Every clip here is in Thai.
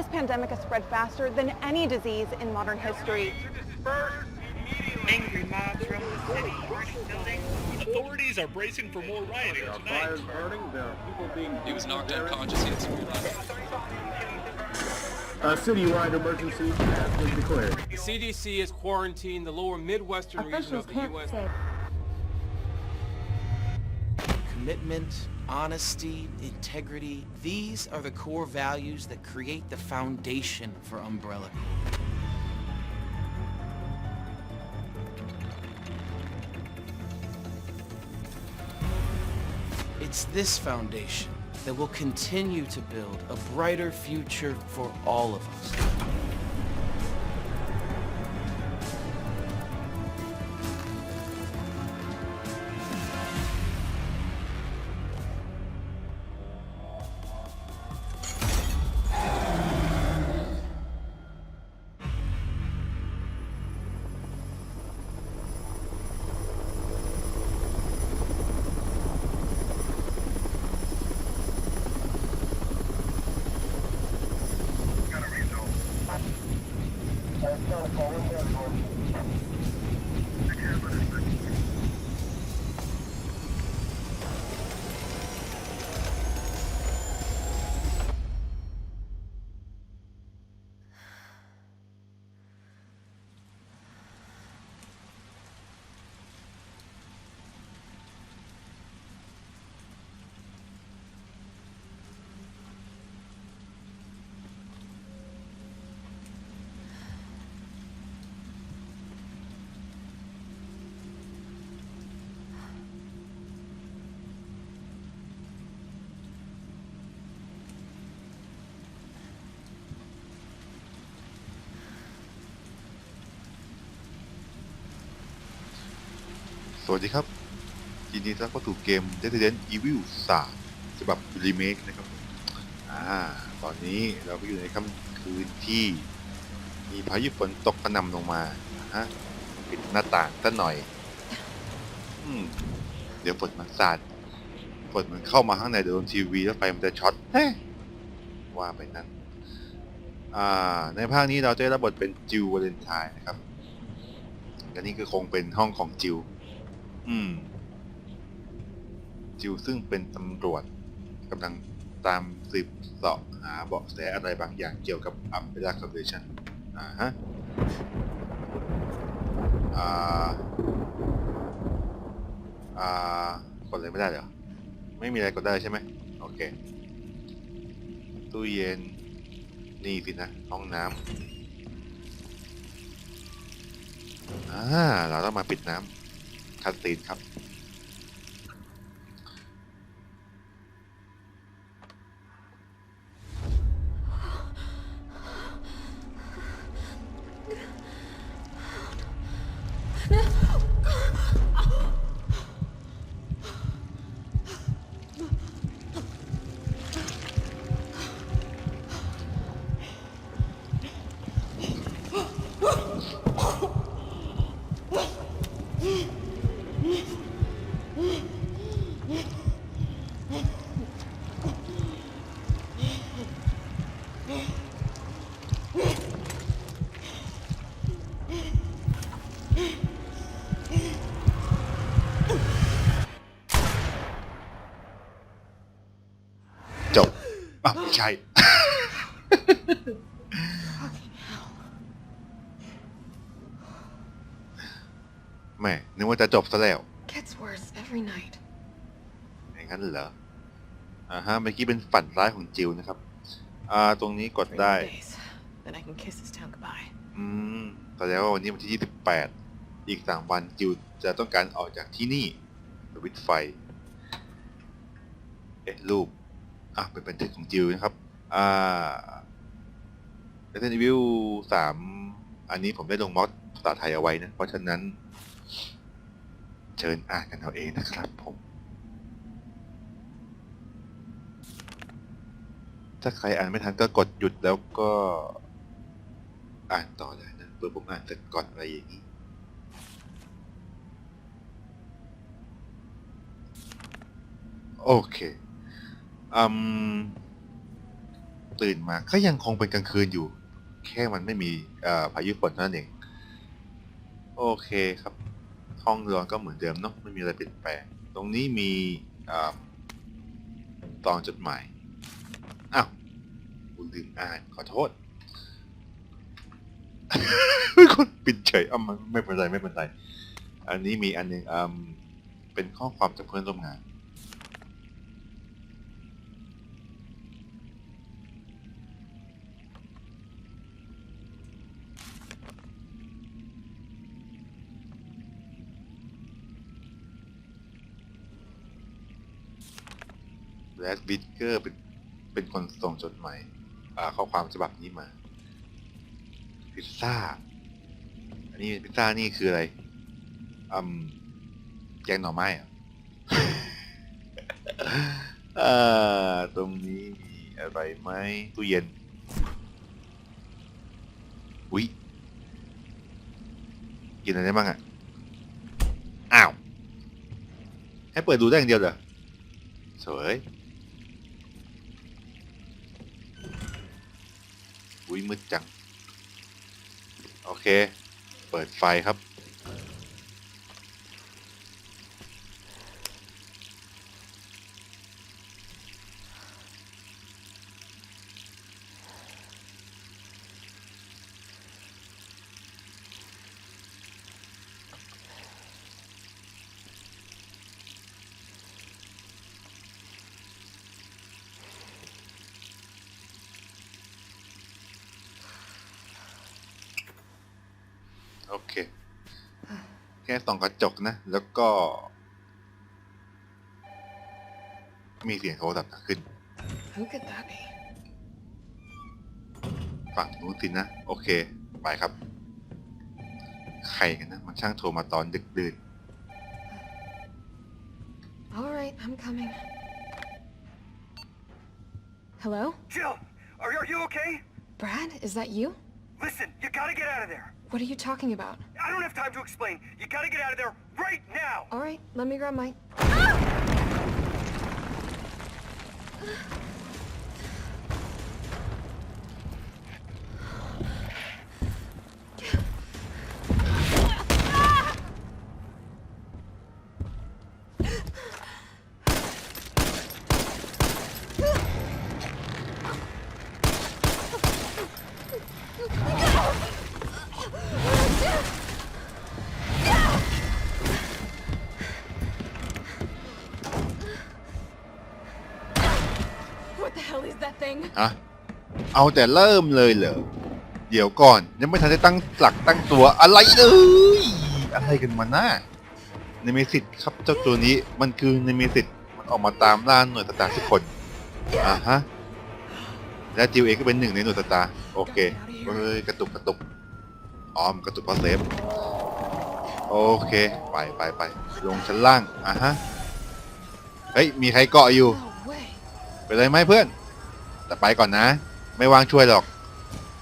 This pandemic has spread faster than any disease in modern history. Angry mobs roam the city, burning buildings. Authorities are bracing for more rioting There tonight. fires burning. There are people being. He was knocked unconscious. He had severe A citywide emergency has been declared. The CDC has quarantined the lower Midwestern region of the can't U.S. say. Commitment, honesty, integrity, these are the core values that create the foundation for Umbrella. It's this foundation that will continue to build a brighter future for all of us. วัสดีครับยินดีต้อนรับเข้าสู่เกม Resident Evil 3ฉบับรีเมคนะครับอ่าตอนนี้เราก็อยู่ในค่ำคืนที่ มีพายุฝนตกกระหน่ำลงมาฮะปิดหน้าต่างสักหน่อยอืมเดี๋ยวฝนมันสาดฝนมันเข้ามาข้างในเดี๋ยวโดนทีวีแล้วไฟมันจะช็อตเฮ้ว่าไปนั้นอ่าในภาคนี้เราจะได้รับบทเป็นจิววาเลนไทน์นะครับและนี่ก็คงเป็นห้องของจิว อืม จิวซึ่งเป็นตำรวจกำลังตามสืบเสาะหาเบาะแสอะไรบางอย่างเกี่ยวกับอัมเบร่าคอร์ปอเรชั่นอ่าฮะอ่าอ่ากดอะไรไม่ได้เหรอไม่มีอะไรกดได้ใช่ไหมโอเค ตู้เย็น นี่สินะ ห้องน้ำอ่าเราต้องมาปิดน้ำ คัดซีนครับ จบ อะไม่ใช่ แหม่นึกว่าจะจบซะแล้ว Gets worse every night. อย่างนั้นเหรอ อ่าฮะ เมื่อกี้เป็นฝันร้ายของจิวนะครับ อ่า ตรงนี้กด Three ได้ more days. Then I can kiss this town goodbye. อืมแสดงว่าวันนี้วันที่ 28 อีกสามวันจิวจะต้องการออกจากที่นี่สวิตช์ไฟ เอ๊ะรูป อะเป็นบันทึกของจิวนะครับ อ่า Resident Evil 3อันนี้ผมได้ลงมอดภาษาไทยเอาไว้นะ เพราะฉะนั้น เชิญอ่านกันเอาเองนะครับผมถ้าใครอ่านไม่ทันก็กดหยุดแล้วก็ อ่านต่อได้นะเพื่อผมอ่านเสร็จก่อนอะไรอย่างนี้โอเค ตื่นมาก็ยังคงเป็นกลางคืนอยู่ แค่มันไม่มีพายุฝนเท่านั้นเอง โอเคครับ ห้องนอนก็เหมือนเดิมเนาะไม่มีอะไรเปลี่ยนแปลง ตรงนี้มีอตองจดหมายอ้าวกูลืมอ่านขอโทษคนปิดเฉยอะมันไม่เป็นไรไม่เป็นไร อันนี้มีอันหนึงเป็นข้อความจากเพื่อนร่วมงาน แรดบิทเกอร์เป็นเป็นคนส่งจดหมายอ่าข้อความฉบับนี้มา พิซซ่า อันนี้พิซซ่านี่คืออะไรอืมแกงหน่อไม้อะอ่าตรงนี้มีอะไรไหมตู้เย็น อุ๊ยกินอะไรได้บ้างอะ อ้าว ให้เปิดดูได้อย่างเดียวเหรอสวย อุ้ยมืดจัง โอเค เปิดไฟครับ โอเค แค่ส่องกระจกนะ แล้วก็ มีเสียงโทรศัพท์ดังขึ้น Who could that be? ฝั่งนู้นสินะ โอเค ไปครับ ใครกันนะ มันช่างโทรมาตอนดึกดื่น All right, I'm coming. Hello? Jill, are, are you okay? Brad, is that you? Listen, you gotta get out of there. What are you talking about? I don't have time to explain. You gotta get out of there right now. All right, let me grab my... Ah! What hell is that thing? อะเอาแต่เริ่มเลยเหรอ เดี๋ยวก่อน ยังไม่ทันได้ตั้งหลักตั้งตัวอะไรเลยอะไรกันมาน้าเนเมซิตครับเจ้าตัวนี้มันคือเนเมซิตมันออกมาตามล่าหน่วยตาร์ทุกคนอ่าฮะและจิวเองก็เป็นหนึ่งในหน่วยตาร์โอเคเฮ้ยกระตุกกระตุกอ๋อมนกระตุกพระเซฟโอเค ไปไปไปลงชั้นล่างอะฮะเฮ้ยมีใครเกาะอยู่ No way. ไปเลยไหมเพื่อน แต่ไปก่อนนะ ไม่วางช่วยหรอก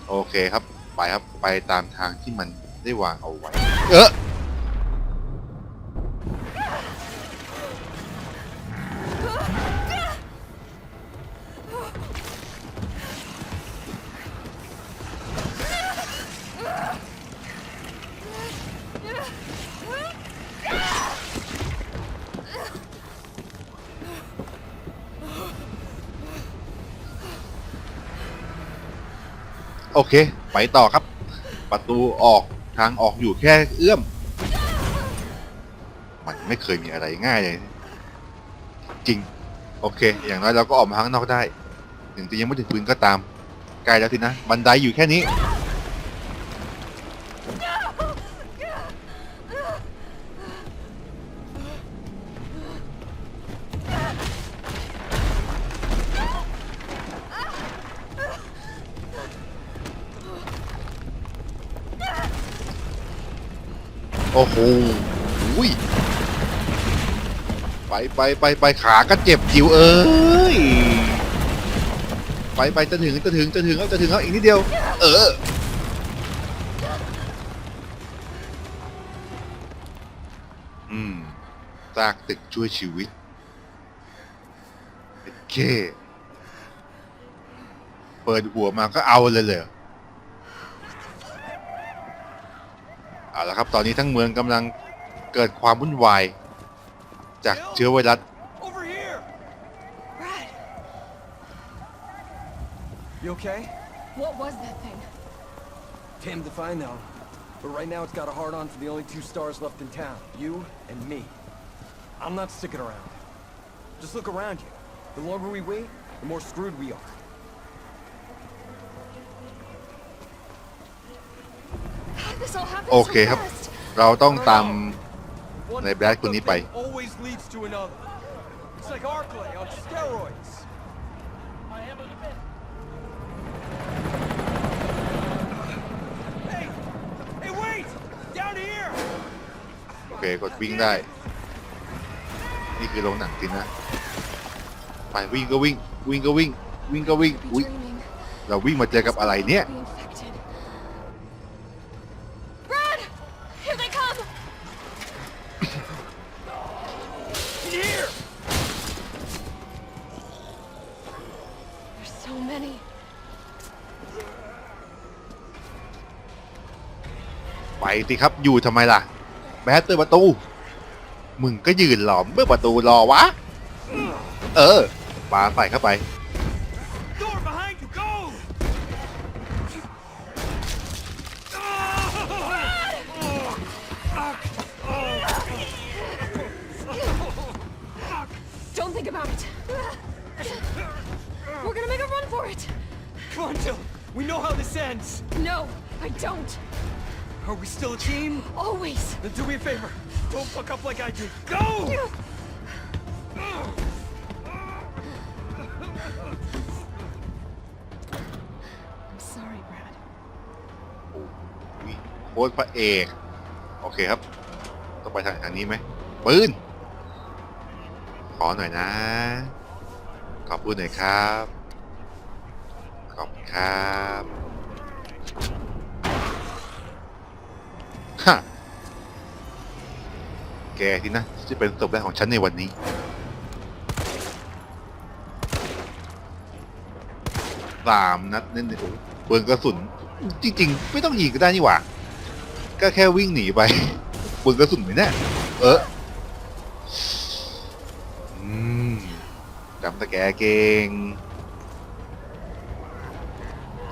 โอเคครับ ไปครับ ไปตามทางที่มันได้วางเอาไว้ เออ โอเค ไปต่อครับ ประตูออกทางออกอยู่แค่เอื้อม มันไม่เคยมีอะไรง่ายเลย จริง โอเค อย่างน้อยเราก็ออกมาข้างนอกได้ ถึงจะยังไม่ถึงพื้นก็ตาม ไกลแล้วทีนะ บันไดอยู่แค่นี้ อ้โหอุ้ยไปไปไปไปขาก็เจ็บจิ๋วเอ้ยไปไปจะถึงจะถึงจะถึงแล้วจะถึงแล้วอีกนิดเดียว เอออืมซากตึกช่วยชีวิตโอเค เปิดหัวมาก็เอาเลยเลย เอาละครับ ตอนนี้ทั้งเมืองกำลังเกิดความวุ่นวาย จากเชื้อไวรัส Over here! Brad, You okay? what was that thing? Damned if I know. But right now it's got a hard on for the only two stars left in town. You and me. I'm not sticking around. Just look around you. The longer we wait, the more screwed we are. How did this all happen โอเค so ครับ fast? เราต้องตาม One ในแบดคนนี้ไป fucked up thing always leads to another. It's like Arclay on steroids. Hey! Hey, wait! Down here! โอเคกดวิ่งได้ นี่คือโรงหนังจริงนะ ไปวิ่งก็วิ่ง วิ่งก็วิ่ง วิ่งก็วิ่ง Be อุ๊ย dreaming. เราวิ่งมาเจอกับอะไรเนี่ย Be infected. Brad! Here they come! Here! There's so many. ไป สิครับอยู่ทำไมล่ะ แบทเปิดประตู มึงก็ยืนหลอมเมื่อประตูรอวะ เออปาใส่เข้าไป Then do me a favor. Don't fuck up like I did. Go! I'm sorry, Brad. อุ๊ยโค้ดพระเอก โอเคครับ ต้องไปทางทางนี้ไหมปืน ขอหน่อยนะ ขอบคุณหน่อยครับ ขอบคุณครับฮะ แกที่นะที่จะเป็นศพแรกของฉันในวันนี้ สามนัดเน้นๆโอ้โหเปลืองกระสุน จริง ๆ ไม่ต้องยิงก็ได้นี่หว่า ก็แค่วิ่งหนีไปเปลืองกระสุนไหมเนี่ยเอออืมจำตะแกเก่ง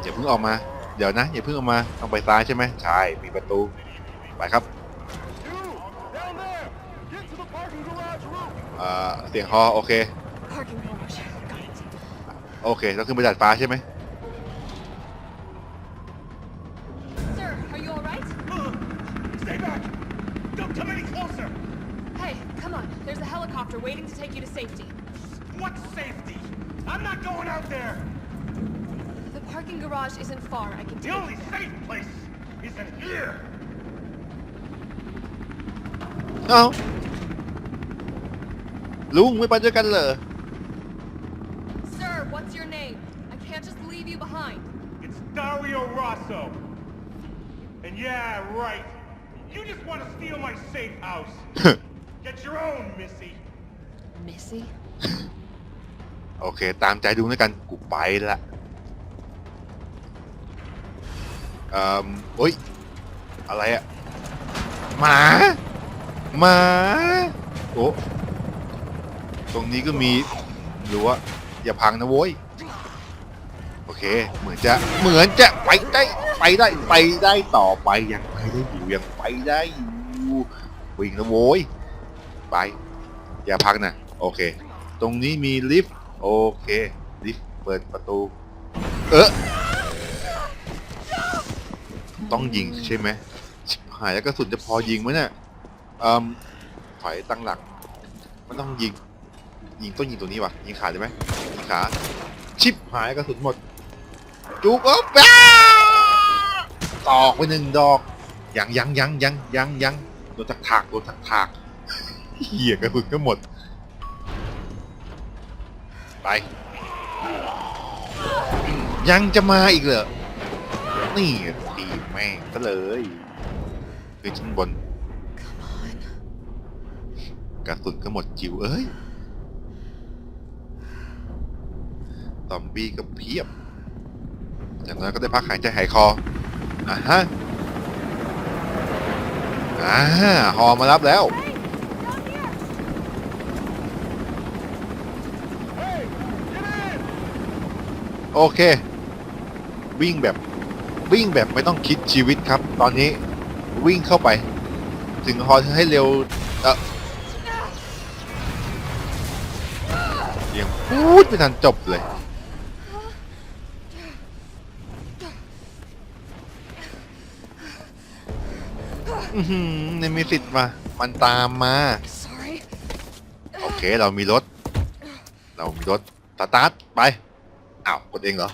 อย่าเพิ่งออกมา เดี๋ยวนะ อย่าเพิ่งออกมาต้องไปซ้ายใช่ไหมใช่มีประตู ไปครับ Down there! Get to the parking garage roof! เอ่อเสียงฮอโอเค Parking garage. Got it. โอเคเราขึ้นไปดาดฟ้าใช่ไหม Sir, are you alright? Stay back! Don't come any closer! Hey, come on. There's a helicopter waiting to take you to safety. What safety? I'm not going out there! The parking garage isn't far. I can The take only safe place is in here! เอ้า ลุงไม่ไปด้วยกันเหรอ Sir, what's your name? I can't just leave you behind. It's Dario Rosso. And yeah, right. You just want to steal my safe house. Get your own, Missy. Missy? โอเค ตามใจดูแล้วกันกูไปละเอ่อโอ้ย อะไรอะหมาหมาโอ้ ตรงนี้ก็มีรั้วอย่าพังนะโว้ยโอเค เหมือนจะเหมือนจะไปได้ไปได้ไปได้ต่อไปยังไปได้อยู่ยังไปได้อยู่วิ่งนะโว้ยไปอย่าพังนะโอเค ตรงนี้มีลิฟต์โอเคลิฟต์เปิดประตู เออต้องยิงใช่ไหมหายแล้วกระสุนจะพอยิงไหมเนี่ยอืมถอยตั้งหลักมันต้องยิง ยิงต้องยิงตัวนี้วะยิงขาได้ไหมยิงขาชิบหายกระสุนหมดจุกอ๊บอ้าตอกไปหนึ่งดอกยังยังยังยังยังยังโดนถักถากโดนถักถากเหี้ยกระสุนก็หมด ไป ยังจะมาอีกเหรอนี่ตีแม่งซะเลยคือชั้นบน Come on. กระสุนก็หมดจิวเอ้ย ซอมบี้ก็เพียบ อย่างน้อยก็ได้พักหายใจหายคออ่าฮะอ่าฮอมารับแล้วโอเค วิ่งแบบวิ่งแบบไม่ต้องคิดชีวิตครับ ตอนนี้วิ่งเข้าไป ถึงฮอให้เร็วเออยังพูดไม่ทันจบเลย อือหือในมีสิทธิ์มา มันตามมา Sorry. โอเค เรามีรถ เรามีรถสตาร์ทไป อ้าวกดเองเหรอ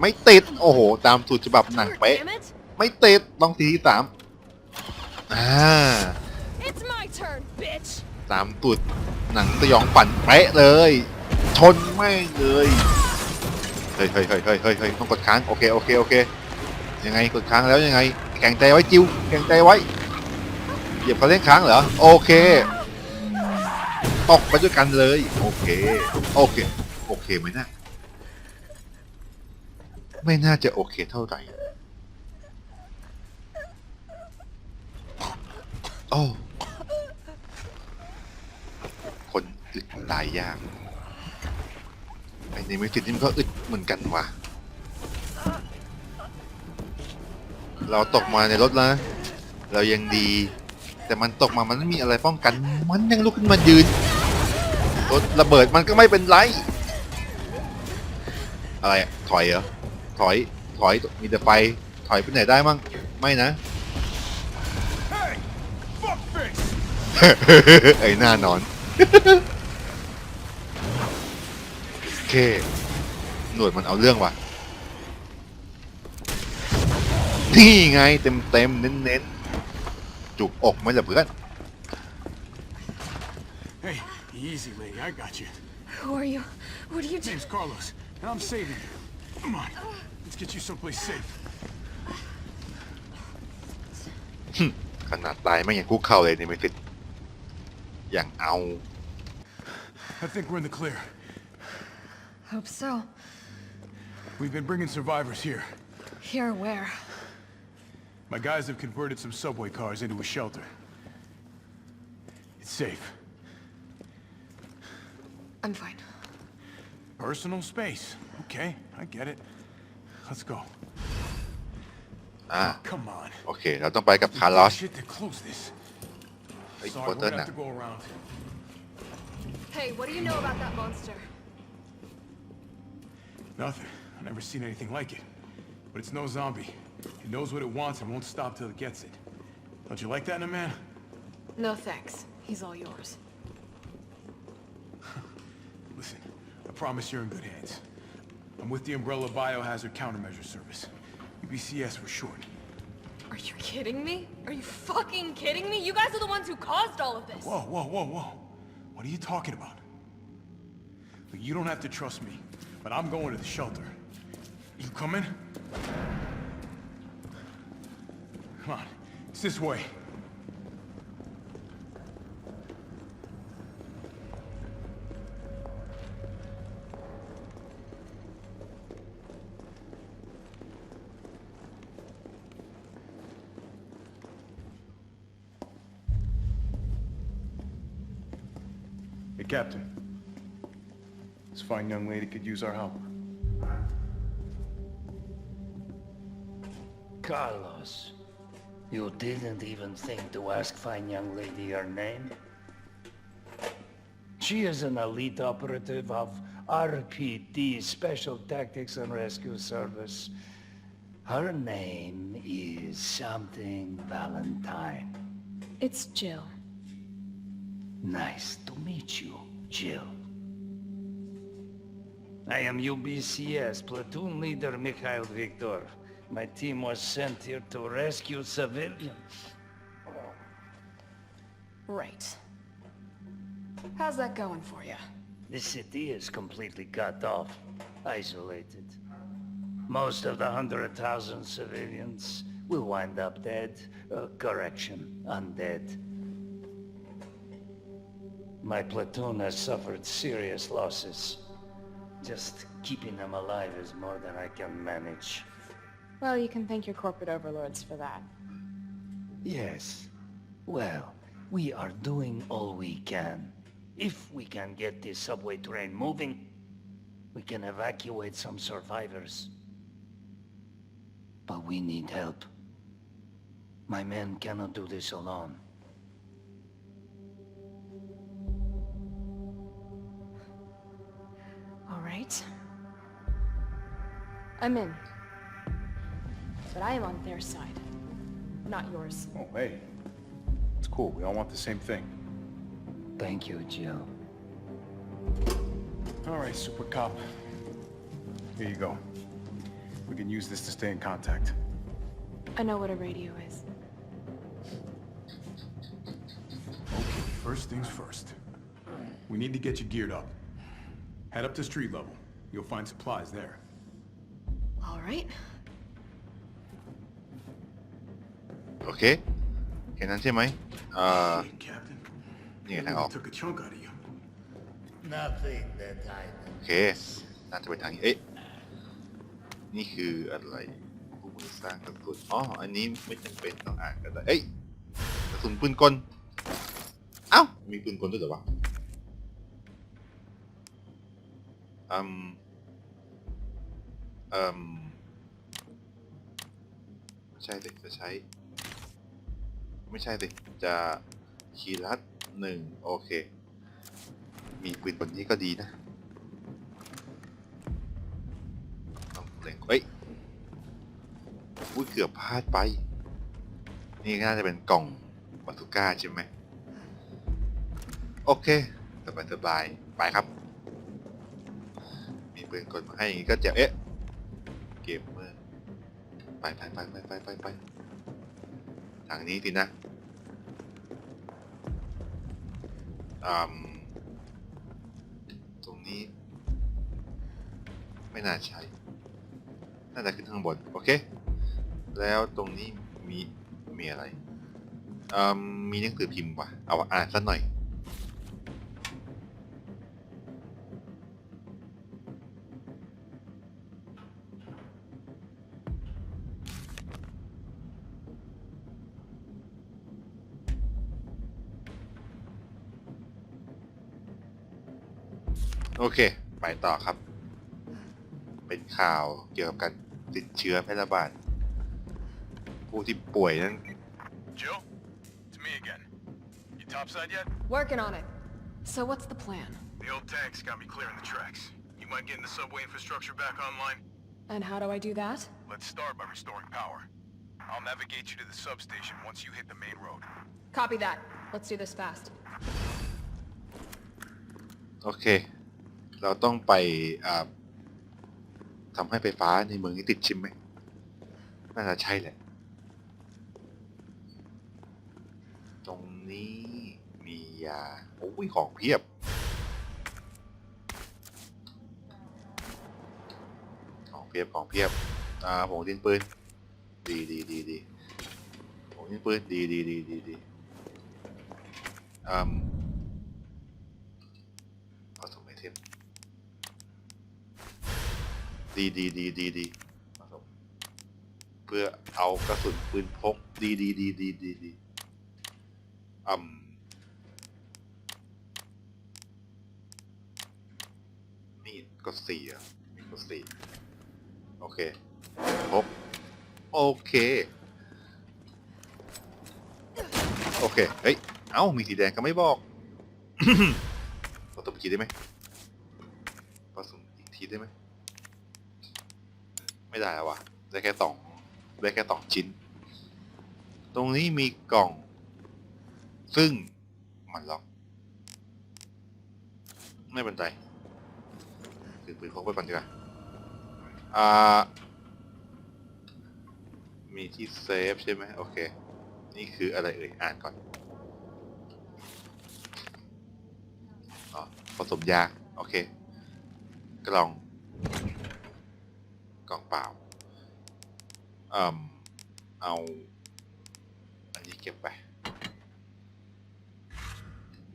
ไม่ติด โอ้โห ตามสูตรฉบับหนัง Lord, เป๊ะ damn it! ไม่ติดลองทีที่สามอ่า It's my turn, bitch! ตามสูตรหนังสยองปั่นเป๊ะเลย ชนไม่งเลย เฮ้ยเฮ้ยเฮ้ยเฮ้ยเฮ้ยเฮ้ยต้องกดค้าง โอเค โอเค โอเค ยังไงกดค้างแล้วยังไง แข็งใจไว้จิวแข็งใจไว้ เหยียบเขาเล่นค้างเหรอ โอเค ตกไปด้วยกันเลย โอเค โอเค โอเคไหมนะไม่น่าจะโอเคเท่าไหร่ โอ้คนอึดตายยากไอ้ในมิสิตนี่มันก็อึดเหมือนกันว่ะ เราตกมาในรถแล้วนะเรายังดี แต่มันตกมามันไม่มีอะไรป้องกัน มันยังลุกขึ้นมายืนรถระเบิดมันก็ไม่เป็นไร อะไรอะถอยเหรอถอยถอยมีแต่ไฟถอยไปไหนได้มั่งไม่นะไอ้หน้านอนโอเคหนวดมันเอาเรื่องว่ะ นี่ไงเต็มเต็มๆเน้นเน้นๆจุกอกไหมล่ะเพื่อน Hey, easy, lady. I got you. Who are you? What are you doing? Name's Carlos, and I'm saving you. Come on, let's get you someplace safe. ขนาดตายไม่ยังคุกเข่าเลยนี่ไม่ฟิตอย่างเอา I think we're in the clear. Hope so. We've been bringing survivors here. Here, where? My guys have converted some subway cars into a shelter. It's safe. I'm fine. Personal space. Okay, I get it. Let's go. อ่า Come on. โอเค เราต้องไปกับคาร์ลอส Shit to close this. ไอ้ Sorry, โป we're เตอร์ gonna น่ะ have to go around. Hey, what do you know about that monster? Nothing. I've never seen anything like it. But it's no zombie. It knows what it wants and won't stop till it gets it. Don't you like that in a man? No thanks. He's all yours. Listen, I promise you're in good hands. I'm with the Umbrella Biohazard Countermeasure Service. UBCS for short. Are you kidding me? Are you fucking kidding me? You guys are the ones who caused all of this. Whoa, whoa, whoa, whoa. What are you talking about? Look, you don't have to trust me, but I'm going to the shelter. You coming? Come on, it's this way. Hey, Captain. This fine young lady could use our help. Carlos, you didn't even think to ask fine young lady her name? She is an elite operative of RPD, Special Tactics and Rescue Service. Her name is something Valentine. It's Jill. Nice to meet you, Jill. I am UBCS Platoon Leader Mikhail Viktor. My team was sent here to rescue civilians. Right. How's that going for you? The city is completely cut off, isolated. Most of the hundred thousand civilians will wind up dead. Uh, correction, undead. My platoon has suffered serious losses. Just keeping them alive is more than I can manage. Well, you can thank your corporate overlords for that. Yes. Well, we are doing all we can. If we can get this subway train moving, we can evacuate some survivors. But we need help. My men cannot do this alone. All right. I'm in. But I am on their side, not yours. Oh, hey. It's cool. We all want the same thing. Thank you, Jill. All right, Super Cop. Here you go. We can use this to stay in contact. I know what a radio is. Okay, first things first. We need to get you geared up. Head up to street level. You'll find supplies there. All right. เคแค่นั้นใช่ไหมเอ่อ นี่ไงทางออก โอเค น่าจะไปทางนี้ เอ๊ะ นี่คืออะไรผู้มือสร้างกระสุนอ๋อ อันนี้ไม่จำเป็นต้องอ่านก็ได้ เอ้ยกระสุนปืนกล เอ้า มีปืนกลด้วยเหรอวะ อืม อืมไม่ใช่สิจะใช้ ไม่ใช่สิจะคีรัตหนึ่งโอเค มีปืนบนนี้ก็ดีนะต้องเล็งเฮ้ยอุ้ยเกือบพลาดไป นี่น่าจะเป็นกล่องบาซูก้าใช่ไหมโอเคสบายสบายๆไปครับ มีปืนกลมาให้อย่างงี้ก็เจะเอ๊ะ เกมเมอร์ไปไปไปไปไปไปไป ทางนี้สินะอืมตรงนี้ ไม่น่าใช้น่าจะขึ้นข้างบน โอเค แล้วตรงนี้มีมีอะไรอืมมีหนังสือพิมพ์ว่ะ เอาอ่านสักหน่อย เค ไปต่อครับ เป็นข่าวเกี่ยวกับการติดเชื้อแพร่ระบาด ผู้ที่ป่วยนั้น Jill? It's me again. You topside yet? Working on it. So what's the plan? The old tanks got me clearing the tracks. You mind getting the subway infrastructure back online? And how do I do that? Let's start by restoring power. I'll navigate you to the substation once you hit the main road. Copy that. Let's do this fast. โอ เราต้องไปทำให้ไฟฟ้าในเมืองนี้ติดใช่ไหมน่าจะใช่แหละ ตรงนี้มียาโอ้ยของเพียบ ของเพียบของเพียบ อ่าผงดินปืน ดีดีดีดีผงดินปืน ดีดีดีดีดีอืม ผสมไอเทม ดีดีดีดีดีเพื่อเอากระสุนปืนพก ดีดีดีดีดีดีอืมนี่กดสี่อะมีกดสี่โอเคพกโอเค โอเค เฮ้ย เอ้า มีสีแดงก็ไม่บอกผสมอีกทีได้ไหมผสมอีกทีได้ไหม ไม่ได้แล้ววะได้แค่สองได้แค่สองชิ้น ตรงนี้มีกล่อง ซึ่งมันล็อก ไม่เป็นไรถือปืนพกไปก่อนดีกว่าอ่า มีที่เซฟใช่ไหมโอเค นี่คืออะไรเอ่ย อ่านก่อนอ๋อผสมยา โอเค กล่อง กล่องเปล่าอืมเอาอันนี้เก็บไป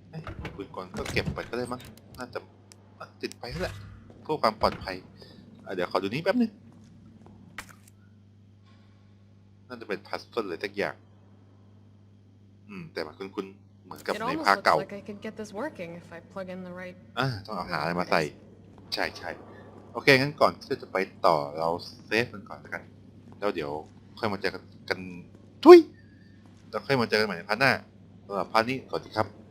เอ้ยปืนกลก็เก็บไปก็ได้มั้งน่าจะน่าติดไปแล้วแหละเพื่อความปลอดภัยอะเดี๋ยวขอดูนี้แป๊บนึงน่าจะเป็นพัซเซิลเลยสักอย่าง อืม แต่มันคุ้นๆเหมือนกับ It ใน almost ภาค looks เก่า like I could get this working if I plug in the right อ่าต้องเอาหาอะไรมาใส่ ใช่ใช่ โอเคงั้นก่อนที่จะไปต่อเราเซฟมันก่อนแล้วกัน แล้วเดี๋ยวค่อยมาเจอกันกันทุยแล้วค่อยมาเจอกันใหม่ในพาร์ทหน้าสำหรับพาร์ทนี้สวัสดีครับ